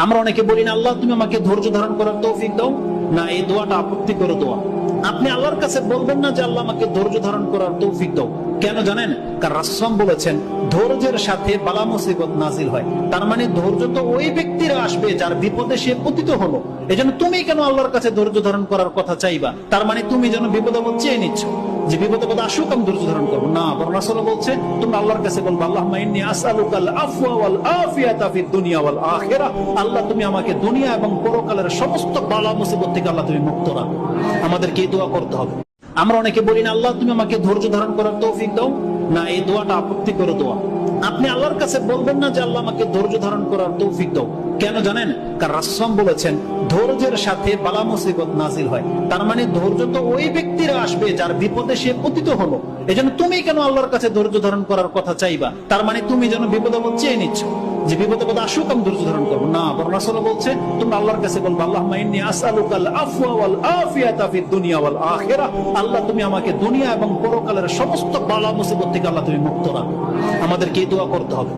আমরা অনেকে বলি না, আল্লাহ, তুমি আমাকে ধৈর্য ধারণ করার তৌফিক দাও। না, এই দোয়াটা আপত্তি করে দোয়া। আপনি আল্লাহর কাছে বলবেন না যে, আল্লাহ, আমাকে ধৈর্য ধারণ করার তৌফিক দাও। কেন জানেন? কারণ রাসলাম বলেছেন, ধৈর্যের সাথে বালা মুসিবত নাজিল হয়। তার মানে ধৈর্য তো ওই ব্যক্তিরা আসবে যার বিপদে সে পতিত হলো। এজন্য তুমি কেন আল্লাহর কাছে ধৈর্য ধারণ করার কথা চাইবা? তার মানে তুমি যেন বিপদ আপদ চেয়ে নিচ্ছ। যে বিপদ আপদ আসুক, আমি ধৈর্য ধারণ করব। না, বরং রাসূল বলছে তুমি আল্লাহর কাছে বলব আল্লাহ ইন্নী আসআলুকাল আফওয়া ওয়াল আফিয়াতা ফিদ দুনিয়া ওয়াল আখিরাহ আল্লাহ, তুমি আমাকে দুনিয়া এবং পরকালের সমস্ত বালা মুসিবত থেকে আল্লাহ তুমি মুক্ত রাখো। আমাদেরকে এই দোয়া করতে হবে। আমরা অনেকে বলি না, আল্লাহ, তুমি আমাকে ধৈর্য ধারণ করার তৌফিক দাও। না, এই দোয়াটা আপত্তি করে দোয়া। আপনি আল্লাহর কাছে বলবেন না যে, আল্লাহ, আমাকে ধৈর্য ধারণ করার তৌফিক দাও। কেন জানেন? কারণ রাসলাম বলেছেন, ধৈর্যের সাথে বালা মুসিবত নাজিল হয়। তার মানে ধৈর্য তো ওই ব্যক্তিরা আসবে যার বিপদে সে পতিত হলো। এজন্য তুমি কেন আল্লাহর কাছে ধৈর্য ধারণ করার কথা চাইবা? তার মানে তুমি যেন বিপদ আপদ চেয়ে নিচ্ছ। যে বিপদে পদে আসুক, আমি ধৈর্য ধারণ করব। না, বরং আসলে বলছে, তোমরা আল্লাহর কাছে বলব, আল্লাহ মাইনি আসালুকাল আফওয়া ওয়াল আফিয়াতা দুনিয়া ওয়াল আখিরা। আল্লাহ, তুমি আমাকে দুনিয়া এবং পরকালের সমস্ত বালা মুসিবত থেকে আল্লাহ, তুমি মুক্ত রাখো। আমাদেরকে এই দোয়া করতে হবে।